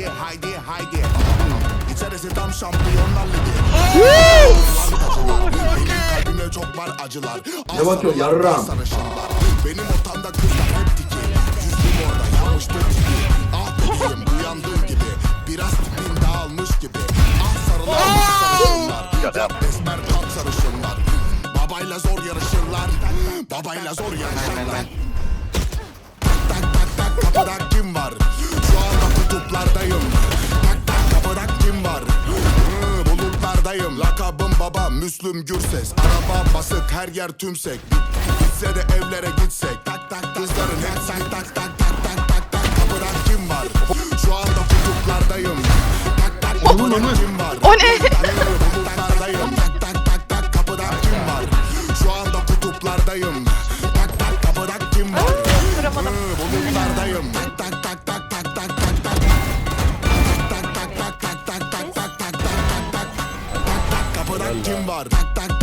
haydi haydi haydi. İçerisi tam şampiyonlar ligi Benim çok var acılar. Ne bakıyorsun, yarram? Benim ortamda kızlar hep tiki. Yüzüm orada yanmıştır tiki. Ah bebeğim uyandığın gibi. Biraz tipin dağılmış gibi. Ah sarılanmış sarışınlar. Esmer kalk sarışınlar. Babayla zor yarışırlar. Babayla zor yarışırlar bulutlardayım. Lakabım baba Müslüm Gürses. Araba basık her yer tümsek. Bitse de evlere gitsek. Tak tak tak kızların hep tak tak tak tak tak tak tak kapıda kim var? Şu anda kutuplardayım. Tak tak kapıda kim var? O ne? Hı, bulutlardayım. Tak tak tak tak kapıda kim var? Şu anda kutuplardayım. Kim var? Tak tak